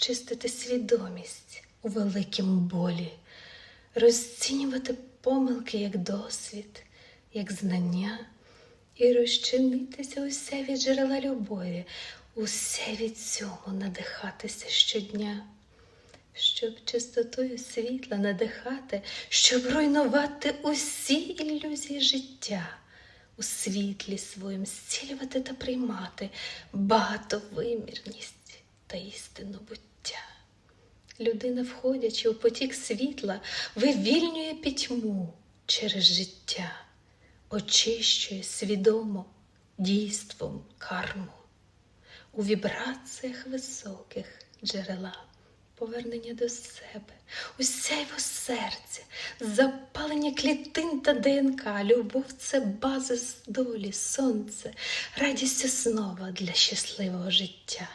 очистити свідомість у великім болі, розцінювати помилки як досвід, як знання, і розчинитися усе від джерела любові, усе від цього надихатися щодня, щоб чистотою світла надихати, щоб руйнувати усі ілюзії життя, у світлі своїм зцілювати та приймати багатовимірність та істину буття. Людина, входячи у потік світла, вивільнює пітьму через життя, очищує свідомо дійством карму у вібраціях високих джерела, повернення до себе, усяйво серця, запалення клітин та ДНК, любов це базис долі, сонце, радість основа для щасливого життя.